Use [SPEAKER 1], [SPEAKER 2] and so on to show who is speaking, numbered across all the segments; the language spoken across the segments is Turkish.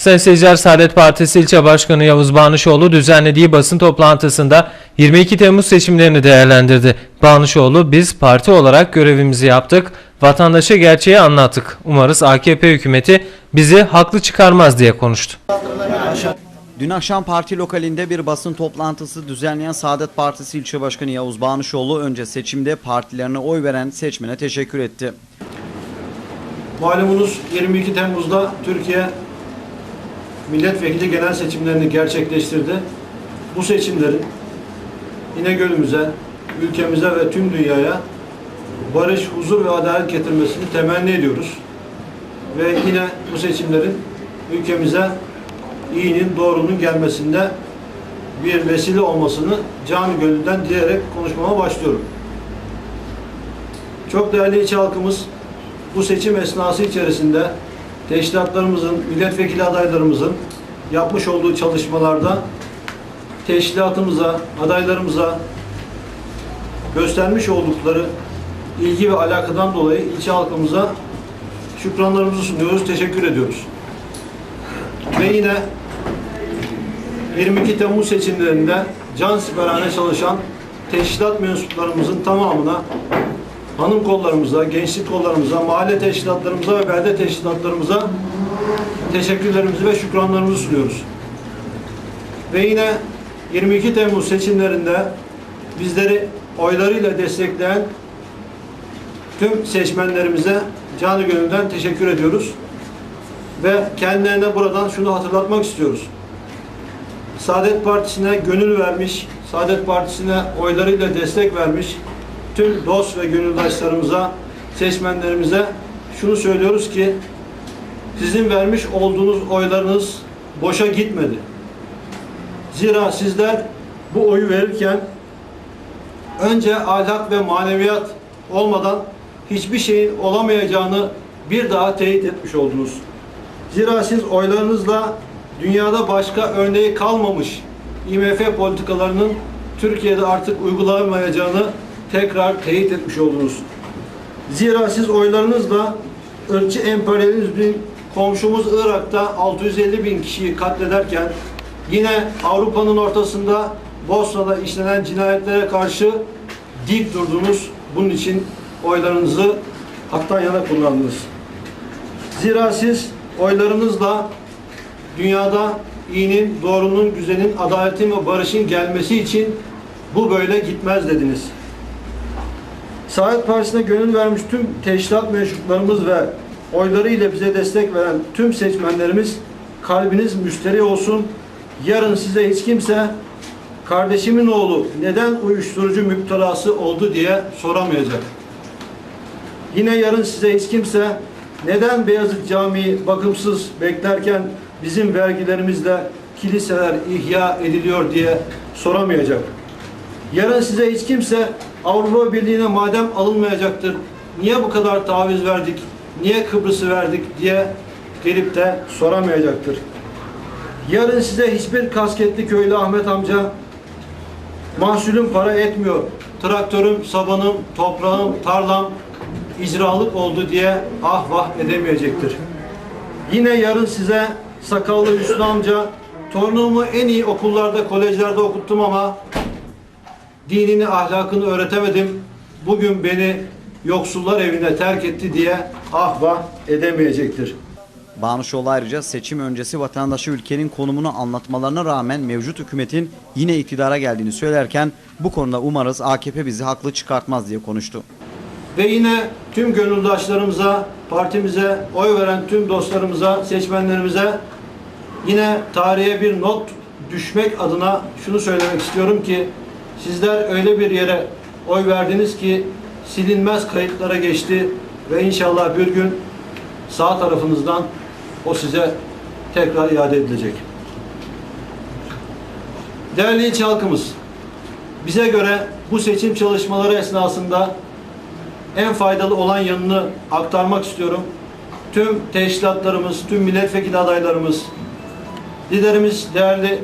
[SPEAKER 1] Sayın seyirciler Saadet Partisi İlçe Başkanı Yavuz Bağnışoğlu düzenlediği basın toplantısında 22 Temmuz seçimlerini değerlendirdi. Bağnışoğlu biz parti olarak görevimizi yaptık, vatandaşa gerçeği anlattık. Umarız AKP hükümeti bizi haklı çıkarmaz diye konuştu.
[SPEAKER 2] Dün akşam parti lokalinde bir basın toplantısı düzenleyen Saadet Partisi ilçe başkanı Yavuz Bağnışoğlu önce seçimde partilerine oy veren seçmene teşekkür etti.
[SPEAKER 3] Malumunuz 22 Temmuz'da Türkiye milletvekili genel seçimlerini gerçekleştirdi. Bu seçimlerin İnegöl'ümüze, ülkemize ve tüm dünyaya barış, huzur ve adalet getirmesini temenni ediyoruz. Ve yine bu seçimlerin ülkemize iyinin, doğrunun gelmesinde bir vesile olmasını canı gönülden dileyerek konuşmama başlıyorum. Çok değerli ilçe halkımız bu seçim esnası içerisinde teşkilatlarımızın, milletvekili adaylarımızın yapmış olduğu çalışmalarda teşkilatımıza, adaylarımıza göstermiş oldukları ilgi ve alakadan dolayı ilçe halkımıza şükranlarımızı sunuyoruz, teşekkür ediyoruz. Ve yine 22 Temmuz seçimlerinde can siperhane çalışan teşkilat mensuplarımızın tamamına hanım kollarımıza, gençlik kollarımıza, mahalle teşkilatlarımıza ve belde teşkilatlarımıza teşekkürlerimizi ve şükranlarımızı sunuyoruz. Ve yine 22 Temmuz seçimlerinde bizleri oylarıyla destekleyen tüm seçmenlerimize canı gönülden teşekkür ediyoruz. Ve kendilerine buradan şunu hatırlatmak istiyoruz. Saadet Partisi'ne gönül vermiş, Saadet Partisi'ne oylarıyla destek vermiş tüm dost ve gönüldaşlarımıza, seçmenlerimize şunu söylüyoruz ki sizin vermiş olduğunuz oylarınız boşa gitmedi. Zira sizler bu oyu verirken önce ahlak ve maneviyat olmadan hiçbir şeyin olamayacağını bir daha teyit etmiş oldunuz. Zira siz oylarınızla dünyada başka örneği kalmamış IMF politikalarının Türkiye'de artık uygulamayacağını tekrar teyit etmiş oldunuz. Zira siz oylarınızla ırkçı emperyalizmin komşumuz Irak'ta 650 bin kişiyi katlederken yine Avrupa'nın ortasında Bosna'da işlenen cinayetlere karşı dik durdunuz. Bunun için oylarınızı haktan yana kullandınız. Zira siz oylarınızla dünyada iyinin, doğrunun, güzelin, adaletin ve barışın gelmesi için bu böyle gitmez dediniz. Saadet Partisi'ne gönül vermiş tüm teşkilat mensuplarımız ve oylarıyla bize destek veren tüm seçmenlerimiz kalbiniz müşteri olsun. Yarın size hiç kimse kardeşimin oğlu neden uyuşturucu müptelası oldu diye soramayacak. Yine yarın size hiç kimse neden Beyazıt Camii bakımsız beklerken bizim vergilerimizle kiliseler ihya ediliyor diye soramayacak. Yarın size hiç kimse Avrupa Birliği'ne madem alınmayacaktır, niye bu kadar taviz verdik, niye Kıbrıs'ı verdik diye gelip de soramayacaktır. Yarın size hiçbir kasketli köylü Ahmet amca mahsulüm para etmiyor, traktörüm, sabanım, toprağım, tarlam icralık oldu diye ah vah edemeyecektir. Yine yarın size sakallı Hüsnü amca torunumu en iyi okullarda, kolejlerde okuttum ama dinini, ahlakını öğretemedim. Bugün beni yoksullar evine terk etti diye ah vah edemeyecektir.
[SPEAKER 2] Bağnışoğlu ayrıca seçim öncesi vatandaşı ülkenin konumunu anlatmalarına rağmen mevcut hükümetin yine iktidara geldiğini söylerken bu konuda umarız AKP bizi haklı çıkartmaz diye konuştu.
[SPEAKER 3] Ve yine tüm gönüldaşlarımıza, partimize, oy veren tüm dostlarımıza, seçmenlerimize yine tarihe bir not düşmek adına şunu söylemek istiyorum ki sizler öyle bir yere oy verdiniz ki silinmez kayıtlara geçti ve inşallah bir gün sağ tarafınızdan o size tekrar iade edilecek. Değerli ilçe halkımız, bize göre bu seçim çalışmaları esnasında en faydalı olan yanını aktarmak istiyorum. Tüm teşkilatlarımız, tüm milletvekili adaylarımız, liderimiz, değerli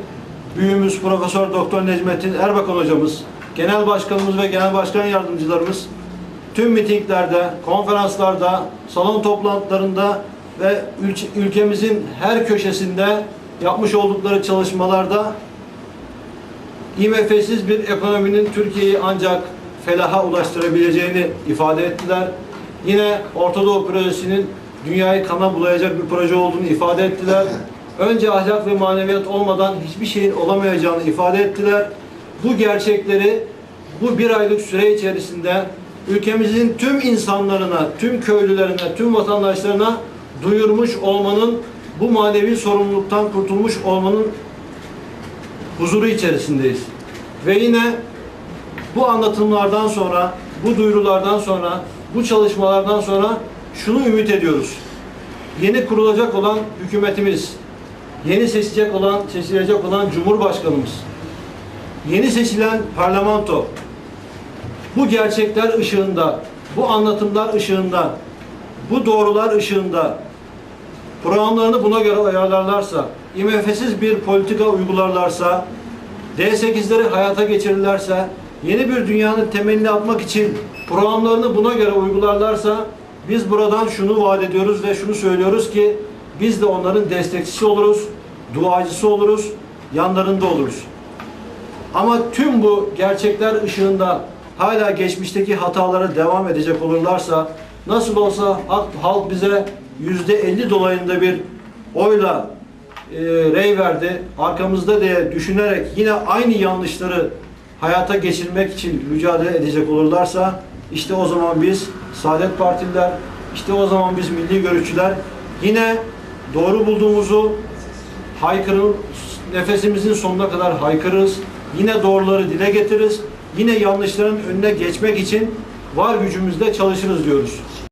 [SPEAKER 3] büyüğümüz Profesör Doktor Necmettin Erbakan hocamız, genel başkanımız ve genel başkan yardımcılarımız tüm mitinglerde, konferanslarda, salon toplantılarında ve ülke- ülkemizin her köşesinde yapmış oldukları çalışmalarda IMF'siz bir ekonominin Türkiye'yi ancak felaha ulaştırabileceğini ifade ettiler. Yine Orta Doğu projesinin dünyayı kana bulayacak bir proje olduğunu ifade ettiler. Önce ahlak ve maneviyat olmadan hiçbir şeyin olamayacağını ifade ettiler. Bu gerçekleri bu bir aylık süre içerisinde ülkemizin tüm insanlarına, tüm köylülerine, tüm vatandaşlarına duyurmuş olmanın, bu manevi sorumluluktan kurtulmuş olmanın huzuru içerisindeyiz. Ve yine bu anlatımlardan sonra, bu duyurulardan sonra, bu çalışmalardan sonra şunu ümit ediyoruz. Yeni kurulacak olan hükümetimiz, yeni seçilecek olan, seçilecek olan Cumhurbaşkanımız, yeni seçilen parlamento, bu gerçekler ışığında, bu anlatımlar ışığında, bu doğrular ışığında programlarını buna göre ayarlarlarsa, IMF'siz bir politika uygularlarsa, D8'leri hayata geçirirlerse, yeni bir dünyanın temelini atmak için programlarını buna göre uygularlarsa, biz buradan şunu vaat ediyoruz ve şunu söylüyoruz ki, biz de onların destekçisi oluruz, duacısı oluruz, yanlarında oluruz. Ama tüm bu gerçekler ışığında hala geçmişteki hatalara devam edecek olurlarsa nasıl olsa halk, bize yüzde 50 dolayında bir oyla e, rey verdi. Arkamızda diye düşünerek yine aynı yanlışları hayata geçirmek için mücadele edecek olurlarsa işte o zaman biz Saadet Partililer, işte o zaman biz milli görüşçüler yine doğru bulduğumuzu haykırın, nefesimizin sonuna kadar haykırırız. Yine doğruları dile getiririz. Yine yanlışların önüne geçmek için var gücümüzle çalışırız diyoruz.